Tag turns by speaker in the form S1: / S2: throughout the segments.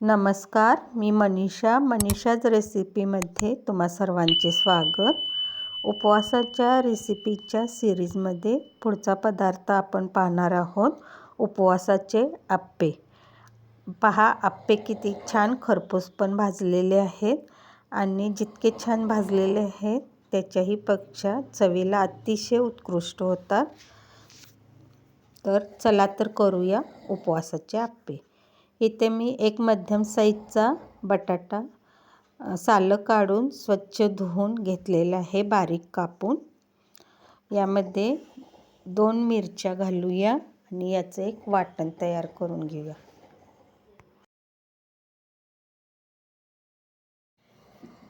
S1: नमस्कार मी मनीषा. मनीषाज रेसिपीमध्ये तुम्हा सर्वांचे स्वागत. उपवासाच्या रेसिपीच्या सिरीजमध्ये पुढचा पदार्थ आपण पाहणार आहोत उपवासाचे आप्पे. पहा आप्पे किती छान खरपूस पण भाजलेले आहेत आणि जितके छान भाजलेले आहेत त्याच्याही पेक्षा चवीला अतिशय उत्कृष्ट होतात. तर चला तर करूया उपवासाचे आप्पे. इथे मी एक मध्यम साईजचा बटाटा सालं काढून स्वच्छ धुवून घेतलेला आहे बारीक कापून. यामध्ये दोन मिरच्या घालूया आणि याचं एक वाटण तयार करून घेऊया.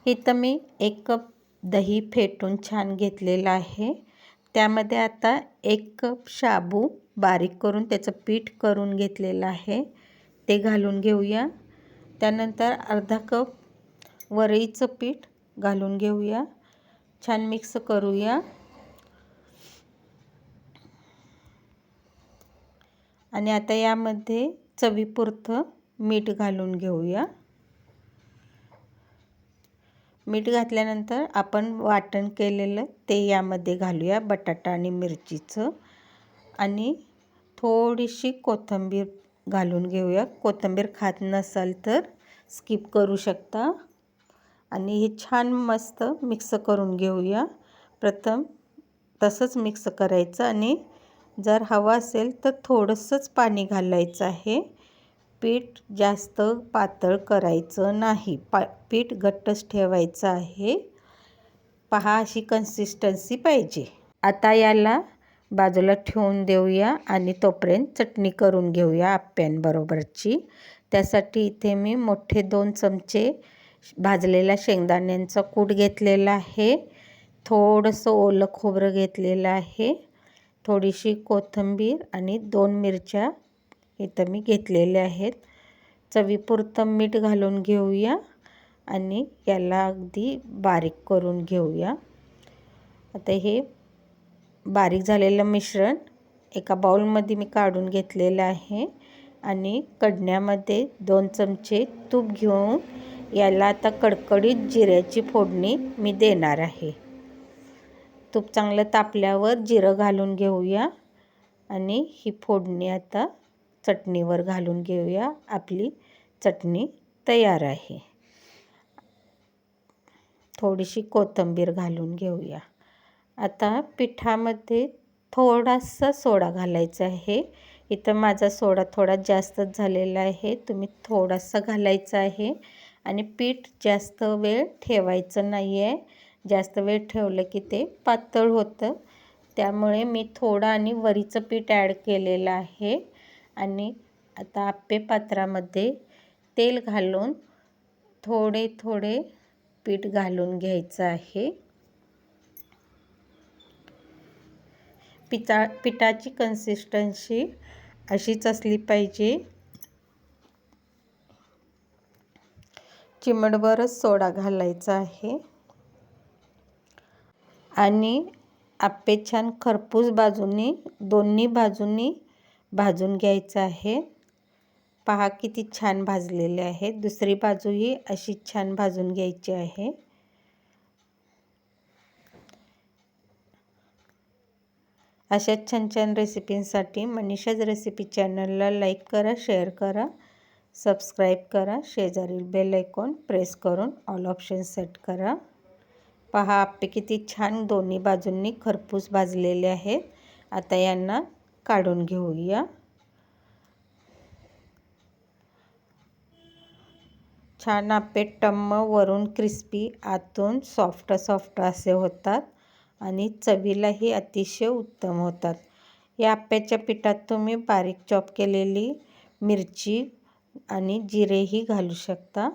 S1: इथं मी एक कप दही फेटून छान घेतलेलं आहे. त्यामध्ये आता एक कप शाबू बारीक करून त्याचं पीठ करून घेतलेलं आहे. ते घालून घेऊया. त्यानंतर अर्धा कप वरईचं पीठ घालून घेऊया. छान मिक्स करूया. आणि आता यामध्ये चवीपुरतं मीठ घालून घेऊया. मीठ घातल्यानंतर आपण वाटण केलेलं ते यामध्ये घालूया बटाटा आणि मिरचीचं. आणि थोडीशी कोथिंबीर घालून घेऊया. कोथिंबीर खात नसाल तर स्किप करू शकता. आणि हे छान मस्त मिक्स करून घेऊया. प्रथम तसंच मिक्स करायचं आणि जर हवा असेल तर थोडंसंच पाणी घालायचं आहे. पीठ जास्त पातळ करायचं नाही. पा पीठ घट्टच ठेवायचं आहे. पहा अशी कन्सिस्टन्सी पाहिजे. आता याला बाजूला ठेवून देऊया आणि तोपर्यंत चटणी करून घेऊया आप्यांबरोबरची त्यासाठी इथे मी मोठे दोन चमचे भाजलेल्या शेंगदाण्यांचा कूट घेतलेला आहे. थोडंसं ओलं खोबरं घेतलेलं आहे. थोडीशी कोथिंबीर आणि दोन मिरच्या इथं मी घेतलेल्या आहेत. चवीपुरतं मीठ घालून घेऊया आणि याला अगदी बारीक करून घेऊया. आता हे बारीक झालेलं मिश्रण एका बाउलमध्ये मी काढून घेतलेलं आहे. आणि कडण्यामध्ये दोन चमचे तूप घेऊन याला आता कडकडीत जिऱ्याची फोडणी मी देणार आहे. तूप चांगलं तापल्यावर जिरं घालून घेऊया. आणि ही फोडणी आता चटणीवर घालून घेऊया. आपली चटणी तयार आहे. थोडीशी कोथिंबीर घालून घेऊया. आता पिठामध्ये थोडासा सोडा घालायचा आहे. इथं माझा सोडा थोडा जास्तच झालेला आहे. तुम्ही थोडासा घालायचा आहे. आणि पीठ जास्त वेळ ठेवायचं नाही आहे जास्त वेळ ठेवलं की ते पातळ होतं. त्यामुळे मी थोडं आणि वरीचं पीठ ॲड केलेलं आहे. आणि आता आप्पे पात्रामध्ये तेल घालून थोडे थोडे पीठ घालून घ्यायचं आहे. पिता पिठाची कन्सिस्टन्सी अशीच असली पाहिजे. चिमडभरच सोडा घालायचा आहे. आणि आप्पे छान खरपूस बाजूनी दोन्ही बाजूनी भाजून घ्यायचं आहे. पहा किती छान भाजलेले आहे. दुसरी बाजूही अशी छान भाजून घ्यायची आहे. अशाच छान छान रेसिपींसाठी मनीषाज रेसिपी चॅनलला लाईक करा शेअर करा सबस्क्राईब करा शेजारील बेल ऐकून प्रेस करून ऑल ऑप्शन सेट करा. पहा आपे किती छान दोन्ही बाजूंनी खरपूस भाजलेले आहेत. आता यांना काढून घेऊया. छान आपे टम्म वरून क्रिस्पी आतून सॉफ्ट सॉफ्ट असे होतात. आणि चवीलाही अतिशय उत्तम होतात. या आप्याच्या पिठात तुम्ही बारीक चॉप केलेली मिरची आणि जिरेही घालू शकता.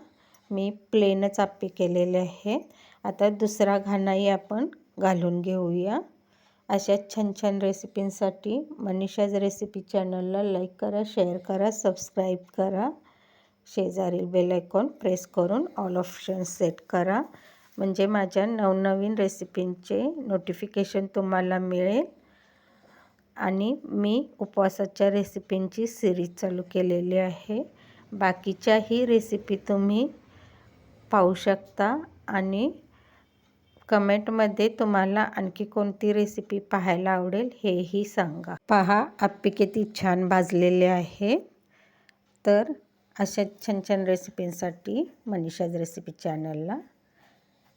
S1: मी प्लेनच आप्पे केलेले आहेत आता दुसरा घाणाही आपण घालून घेऊया. अशा छान छान रेसिपींसाठी मनीषाज रेसिपी चॅनलला लाईक करा शेअर करा सबस्क्राईब करा. शेजारील बेल आयकॉन प्रेस करून ऑल ऑप्शन सेट करा. म्हणजे माझ्या नवनवीन रेसिपींचे नोटिफिकेशन तुम्हाला मिळेल. आणि मी उपवासाच्या रेसिपींची सिरीज चालू केलेली आहे. बाकीच्याही रेसिपी तुम्ही पाहू शकता आणि कमेंटमध्ये तुम्हाला आणखी कोणती रेसिपी पाहायला आवडेल हेही सांगा. पहा आप्पे किती छान भाजलेले आहे. तर अशा छान छान रेसिपींसाठी मनीषाज रेसिपी चॅनलला